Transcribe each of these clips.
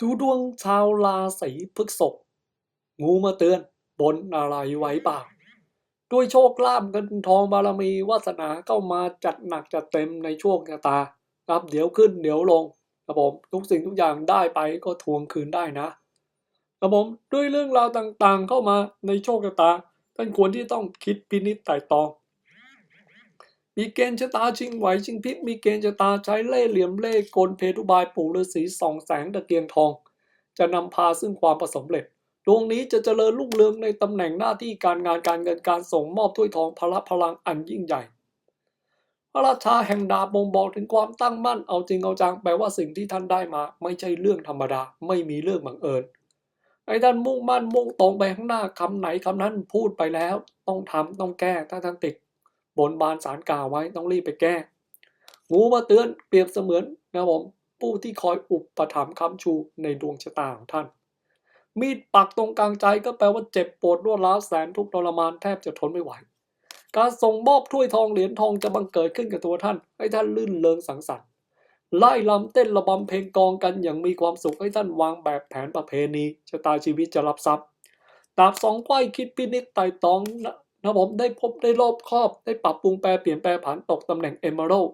ดูดวงชาวราศีพฤษภงูมาเตือน บนอะไรไว้ป่าด้วยโชคลาภเงินทองบารมีวาสนาเข้ามาจัดหนักจัดเต็มในช่วงชะตา ครับเดี๋ยวขึ้นเดี๋ยวลงครับผมทุกสิ่งทุกอย่างได้ไปก็ทวงคืนได้นะครับผมด้วยเรื่องราวต่างๆเข้ามาในโชคชะตาท่านควรที่ต้องคิดพินิจไต่ตรอง มีเกณฑ์ชะตาชิงไหวชิงพลิกมีเกณฑ์ชะตาใช้เล่เหลี่ยมเล่กลเพทุบายปู่ฤาษีสองแสงตะเกียงทอง จะนำพาซึ่งความประสบเร็จดวงนี้จะเจริญรุ่งเรืองในตำแหน่งหน้าที่การงานการเงินการส่งมอบถ้วยทองพละพลังอันยิ่งใหญ่พระราชาแห่งดาบบ่งบอกถึงความตั้งมั่นเอาจริงเอาจังแปลว่าสิ่งที่ท่านได้มา ไม่ใช่เรื่องธรรมดาไม่มีเรื่องบังเอิญไอ้ท่านมุ่งมั่นมุ่งตรงไปข้างหน้าคำไหนคำนั้นพูดไปแล้ว ต้องทำต้องแก้ถ้าท่านติด บนบานสารกล่าวไว้ต้องรีบไปแก้ งูมาเตือนเปรียบเสมือนนะผมผู้ที่คอยอุปถัมภ์ค้ำชูในดวงชะตาของท่าน มีดปักตรงกลางใจก็แปลว่าเจ็บปวดรวดร้าวแสนทุกข์ทรมานแทบจะทนไม่ไหว การส่งมอบถ้วยทองเหรียญทองจะบังเกิดขึ้นกับตัวท่าน ให้ท่านลื่นเลงสังสรรค์ไล่ลำเต้นระบำเพลงกองกันอย่างมีความสุขให้ท่านวางแบบแผนประเพณีชะตาชีวิตจะรับทรัพย์ดาบสองไขว้คิดพินิจไต่ตอง นะผมได้พบได้รอบครอบได้ปรับปรุงแปลเปลี่ยนแปลผันตกตำแหน่งเอเมอรัล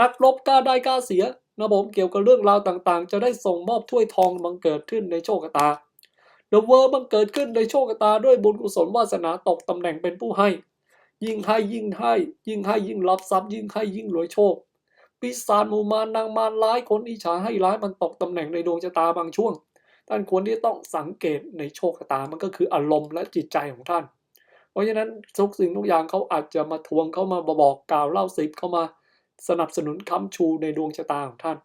นักรบกล้าได้กล้าเสียนะผมเกี่ยวกับเรื่องราวต่างๆ จะได้ส่งมอบถ้วยทองบังเกิดขึ้นในโชคชะตาเดอะเวอร์บังเกิดขึ้นในโชคชะตาด้วยบุญกุศลวาสนาตกตำแหน่งเป็นผู้ให้ ยิ่งให้ยิ่งให้ ยิ่งให้ยิ่งรับทรัพย์ยิ่งให้ยิ่งรวยโชคปีศาจมูมารนางมารร้ายคนอิจฉาให้ร้ายมันตกตำแหน่งในดวงชะตาบางช่วง ท่านควรที่ต้องสังเกตในโชคชะตามันก็คืออารมณ์และจิตใจของท่าน เพราะฉะนั้นทุกสิ่งทุกอย่างเขาอาจจะมาทวงเข้ามาบอกกล่าวเล่าสิบเข้ามาสนับสนุนค้ำชูในดวงชะตาของท่าน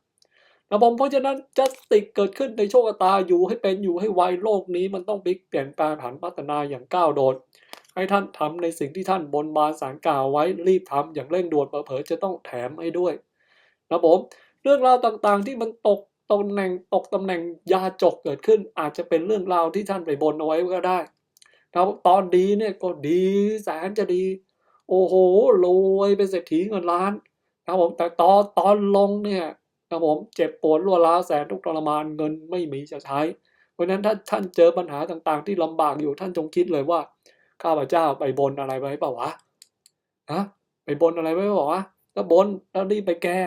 นะผมเพราะฉะนั้นจัสติกเกิดขึ้นในโชคชะตาอยู่ให้เป็นอยู่ให้ไวโลกนี้มันต้องพลิกเปลี่ยนแปลงผันพัฒนาอย่างก้าวโดด ให้ท่านทำในสิ่งที่ท่านบนบานสารกล่าวไว้รีบทำอย่างเร่งด่วนเผลอจะต้องแถมให้ด้วยนะผมเรื่องราวต่างๆที่มันตกตำแหน่งตกตำแหน่งยาจกเกิดขึ้น อาจจะเป็นเรื่องราวที่ท่านไปบนเอาไว้ก็ได้ นะตอนดีเนี่ยก็ดีแสนจะดี โอ้โหรวยเป็นเศรษฐีเงินล้านนะผมแต่ตอนตอนลงเนี่ยนะผมเจ็บปวดรัวร้าวแสนทุกทรมานเงินไม่มีจะใช้ เพราะฉะนั้นถ้าท่านเจอปัญหาต่างๆ ที่ลำบากอยู่ท่านจงคิดเลยว่าข้าพเจ้าไปบนอะไรไว้เปล่าวะฮะไปบนอะไรไว้เปล่าวะถ้าบนแล้วรีบไปแก้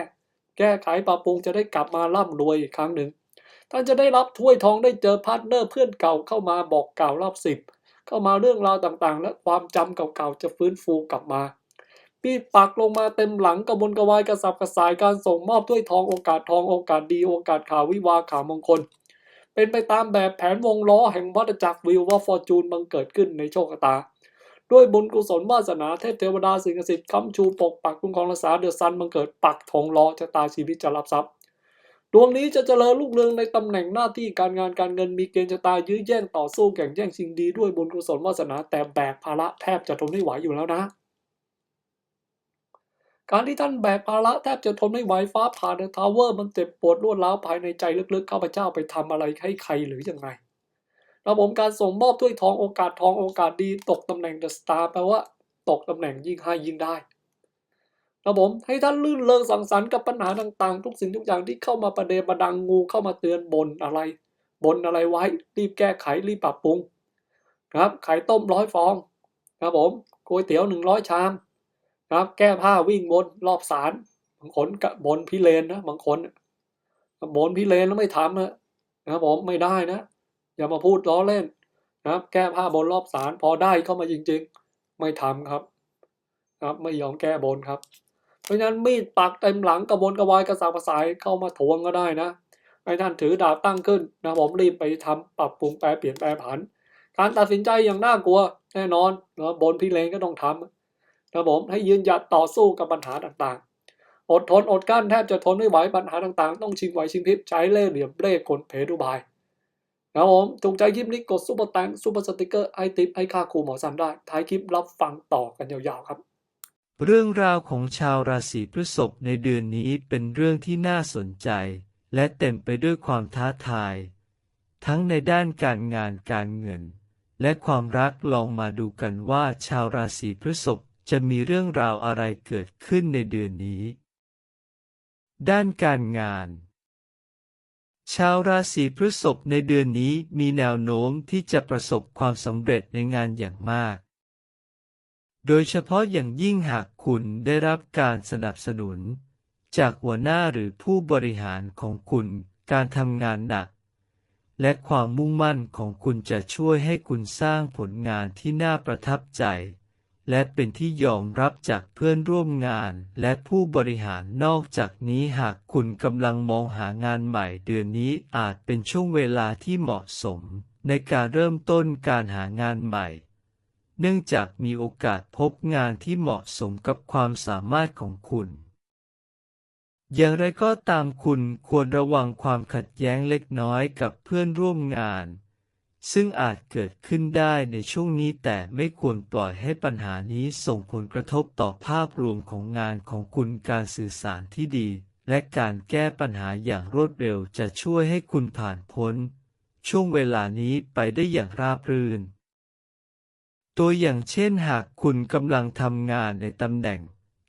แก้ไขปรับปรุงจะได้กลับมาร่ำรวยอีกครั้งหนึ่งท่านจะได้รับถ้วยทองได้เจอพาร์ทเนอร์เพื่อนเก่าเข้ามาบอกกล่าวรอบสิบ เข้ามาเรื่องราวต่างๆ และความจำเก่าๆจะฟื้นฟูกลับมาปีปักลงมาเต็มหลังกระบวนกระวายกระสับกระสายการส่งมอบถ้วยทองโอกาสทองโอกาสดีโอกาสข่าววิวาข่าวมงคล เป็นไปตามแบบแผนวงล้อแห่งวัฏจักรวิวว่าฟอร์จูนบังเกิดขึ้นในโชคชะตา ด้วยบุญกุศลวาสนาเทพเทวดาสิ่งศักดิ์สิทธิ์ค้ำชูปกปักคุ้มครองรักษาเดือดซันบังเกิดปักธงล้อชะตาชีวิตจะรับทรัพย์ ดวงนี้จะเจริญรุ่งเรืองในตำแหน่งหน้าที่การงานการเงินมีเกณฑ์ชะตายื้อแย่งต่อสู้แข่งแย่งชิงดีด้วยบุญกุศลวาสนาแต่แบกภาระแทบจะทนไม่ไหวอยู่แล้วนะ การที่ท่านแบกภาระแทบจะทนไม่ไหวฟ้าผ่าเดอทาวเวอร์มันเจ็บปวดรวดร้าวภายในใจลึกๆข้าพเจ้าไปทำอะไรให้ใครหรือยังไงระบบการส่งมอบถ้วยทองโอกาสทองโอกาสดีตกตำแหน่งเดอะสตาร์แปลว่า ตกตำแหน่งยิ่งให้ยิ่งได้ ระบบให้ท่านลื่นเริงสังสรรค์กับปัญหาต่างๆ ทุกสิ่งทุกอย่างที่เข้ามาประเดประดังงูเข้ามาเตือนบนอะไร บนอะไรไว้ รีบแก้ไขรีบปรับปรุงครับไข่ต้มร้อยฟอง ครับผมก๋วยเตี๋ยวหนึ่งร้อยชามครับแก้ผ้าวิ่งบนรอบศาลบางคนกะบนพิเรนนะบางคนบนพิเรนแล้วไม่ทำนะครับผมไม่ได้นะ อย่ามาพูดล้อเล่นนะครับ แก้ผ้าบนรอบศาลพอได้เข้ามาจริง ๆ ไม่ทำครับ ครับไม่ยอมแก้บนครับ เพราะฉะนั้นมีดปักเต็มหลังกระบวนกระวายกระสาบกระสายเข้ามาทวงก็ได้นะให้ท่านถือดาบตั้งขึ้นนะผมรีบไปทำปรับปรุงแปลเปลี่ยนแปลผัน การตัดสินใจอย่างน่ากลัวแน่นอนนะบนพิเรนก็ต้องทำนะผมให้ยืนหยัดต่อสู้กับปัญหาต่างๆ อดทนอดกั้นแทบจะทนไม่ไหวปัญหาต่างๆ ต้องชิงไหวชิงพริบใช้เล่ห์เหลี่ยมเล่ห์กลเพทุบายนะผมถูกใจคลิปนี้กดซุปเปอร์แตงซุปเปอร์สติกเกอร์ไอติปให้ค่าครูหมอสันได้ท้ายคลิปรับฟังต่อกันยาวๆครับ เรื่องราวของชาวราศีพฤษภในเดือนนี้เป็นเรื่องที่น่าสนใจ และเต็มไปด้วยความท้าทาย ทั้งในด้านการงานการเงิน และความรักลองมาดูกันว่าชาวราศีพฤษภจะมีเรื่องราวอะไรเกิดขึ้นในเดือนนี้ ด้านการงาน ชาวราศีพฤษภในเดือนนี้มีแนวโน้มที่จะประสบความสำเร็จในงานอย่างมาก โดยเฉพาะอย่างยิ่งหากคุณได้รับการสนับสนุน จากหัวหน้าหรือผู้บริหารของคุณการทำงานหนัก และความมุ่งมั่นของคุณจะช่วยให้คุณสร้างผลงานที่น่าประทับใจ และเป็นที่ยอมรับจากเพื่อนร่วมงานและผู้บริหารนอกจากนี้หากคุณกำลังมองหางานใหม่เดือนนี้อาจเป็นช่วงเวลาที่เหมาะสม ในการเริ่มต้นการหางานใหม่ เนื่องจากมีโอกาสพบงานที่เหมาะสมกับความสามารถของคุณ อย่างไรก็ตามคุณควรระวังความขัดแย้งเล็กน้อยกับเพื่อนร่วมงาน ซึ่งอาจเกิดขึ้นได้ในช่วงนี้แต่ไม่ควรปล่อยให้ปัญหานี้ส่งผลกระทบต่อภาพรวมของงานของคุณการสื่อสารที่ดี และการแก้ปัญหาอย่างรวดเร็วจะช่วยให้คุณผ่านพ้นช่วงเวลานี้ไปได้อย่างราบรื่น ตัวอย่างเช่นหากคุณกำลังทำงานในตำแหน่ง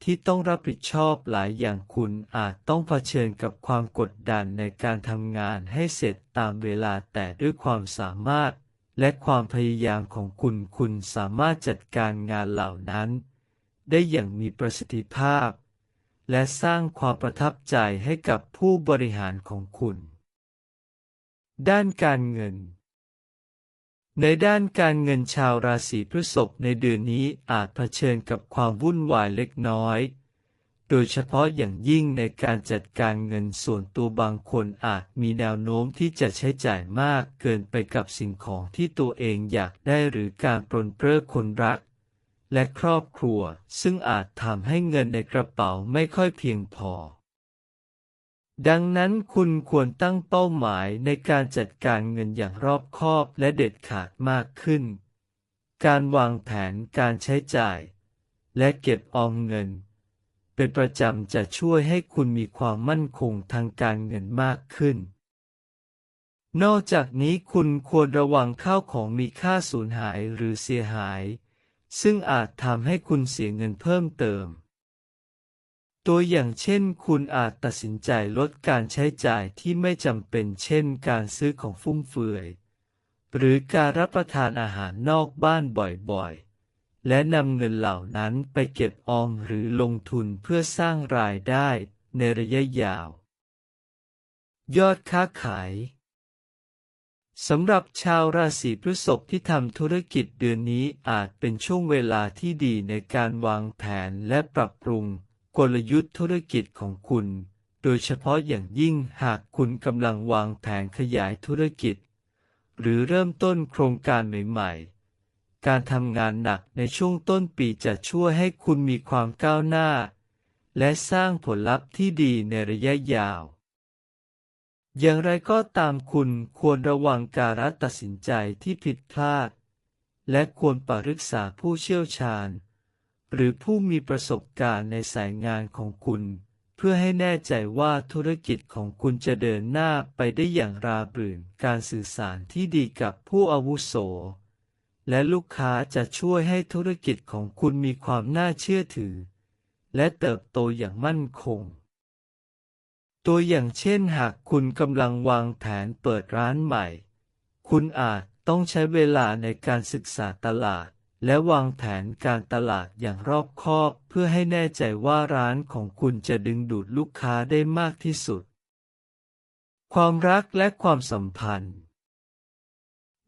ที่ต้องรับผิดชอบหลายอย่างคุณอาจต้องเผชิญกับความกดดันในการทำงานให้เสร็จตามเวลาแต่ด้วยความสามารถ และความพยายามของคุณคุณสามารถจัดการงานเหล่านั้น ได้อย่างมีประสิทธิภาพ และสร้างความประทับใจให้กับผู้บริหารของคุณ ด้านการเงิน ในด้านการเงินชาวราศีพฤษภในเดือนนี้อาจเผชิญกับความวุ่นวายเล็กน้อย โดยเฉพาะอย่างยิ่งในการจัดการเงินส่วนตัวบางคนอาจมีแนวโน้มที่จะใช้จ่ายมากเกินไปกับสิ่งของที่ตัวเองอยากได้หรือการปรนเปรอคนรัก และครอบครัวซึ่งอาจทำให้เงินในกระเป๋าไม่ค่อยเพียงพอ ดังนั้นคุณควรตั้งเป้าหมายในการจัดการเงินอย่างรอบคอบและเด็ดขาดมากขึ้น การวางแผนการใช้จ่าย และเก็บออมเงิน เป็นประจำจะช่วยให้คุณมีความมั่นคงทางการเงินมากขึ้น นอกจากนี้คุณควรระวังข้าวของมีค่าสูญหายหรือเสียหาย ซึ่งอาจทำให้คุณเสียเงินเพิ่มเติม ตัวอย่างเช่น คุณอาจตัดสินใจลดการใช้จ่ายที่ไม่จำเป็นเช่น การซื้อของฟุ่มเฟือย หรือการรับประทานอาหารนอกบ้านบ่อยๆ และนำเงินเหล่านั้นไปเก็บออมหรือลงทุนเพื่อสร้างรายได้ในระยะยาว ยอดค้าขายสำหรับชาวราศีพฤษภที่ทำธุรกิจเดือนนี้อาจเป็นช่วงเวลาที่ดีในการวางแผนและปรับปรุง กลยุทธ์ธุรกิจของคุณ โดยเฉพาะอย่างยิ่งหากคุณกำลังวางแผนขยายธุรกิจ หรือเริ่มต้นโครงการใหม่ๆ การทำงานหนักในช่วงต้นปีจะช่วยให้คุณมีความก้าวหน้า และสร้างผลลัพธ์ที่ดีในระยะยาว อย่างไรก็ตามคุณควรระวังการตัดสินใจที่ผิดพลาด และควรปรึกษาผู้เชี่ยวชาญ หรือผู้มีประสบการณ์ในสายงานของคุณ เพื่อให้แน่ใจว่าธุรกิจของคุณจะเดินหน้าไปได้อย่างราบรื่นการสื่อสารที่ดีกับผู้อาวุโส และลูกค้าจะช่วยให้ธุรกิจของคุณมีความน่าเชื่อถือ และเติบโตอย่างมั่นคงตัวอย่างเช่นหากคุณกำลังวางแผนเปิดร้านใหม่ คุณอาจต้องใช้เวลาในการศึกษาตลาด และวางแผนการตลาดอย่างรอบคอบเพื่อให้แน่ใจว่าร้านของคุณจะดึงดูดลูกค้าได้มากที่สุด ความรักและความสัมพันธ์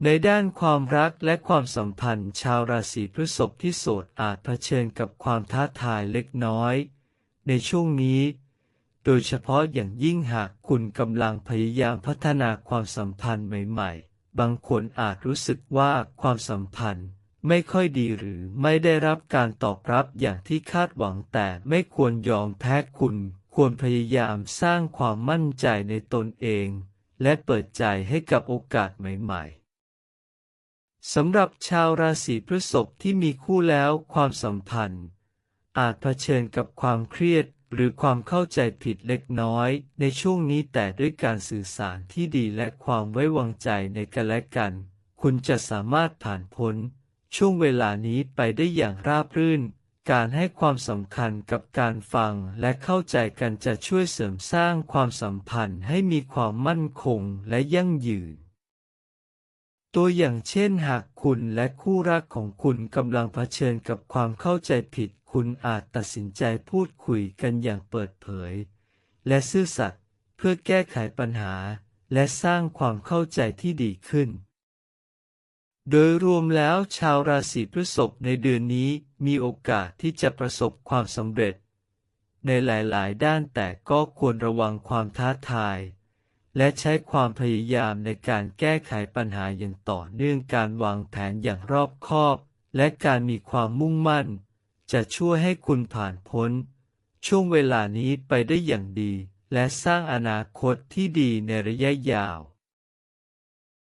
ในด้านความรักและความสัมพันธ์ ชาวราศีพฤษภที่โสดอาจเผชิญกับความท้าทายเล็กน้อย ในช่วงนี้ โดยเฉพาะอย่างยิ่งหากคุณกำลังพยายามพัฒนาความสัมพันธ์ใหม่ ๆ บางคนอาจรู้สึกว่าความสัมพันธ์ ไม่ค่อยดีหรือไม่ได้รับการตอบรับอย่างที่คาดหวังแต่ไม่ควรยอมแพ้คุณ ควรพยายามสร้างความมั่นใจในตนเอง และเปิดใจให้กับโอกาสใหม่ๆสำหรับชาวราศีพฤษภที่มีคู่แล้วความสัมพันธ์ อาจเผชิญกับความเครียดหรือความเข้าใจผิดเล็กน้อย ในช่วงนี้แต่ด้วยการสื่อสารที่ดีและความไว้วางใจในกันและกัน คุณจะสามารถผ่านพ้น ช่วงเวลานี้ไปได้อย่างราบรื่น การให้ความสำคัญกับการฟังและเข้าใจกันจะช่วยเสริมสร้างความสัมพันธ์ให้มีความมั่นคงและยั่งยืน ตัวอย่างเช่นหากคุณและคู่รักของคุณกำลังเผชิญกับความเข้าใจผิด คุณอาจตัดสินใจพูดคุยกันอย่างเปิดเผย และซื่อสัตย์เพื่อแก้ไขปัญหาและสร้างความเข้าใจที่ดีขึ้น โดยรวมแล้วชาวราศีพฤษภในเดือนนี้มีโอกาสที่จะประสบความสำเร็จ ในหลายๆ ด้านแต่ก็ควรระวังความท้าทาย และใช้ความพยายามในการแก้ไขปัญหาอย่างต่อเนื่องการวางแผนอย่างรอบคอบ และการมีความมุ่งมั่น จะช่วยให้คุณผ่านพ้น ช่วงเวลานี้ไปได้อย่างดี และสร้างอนาคตที่ดีในระยะยาว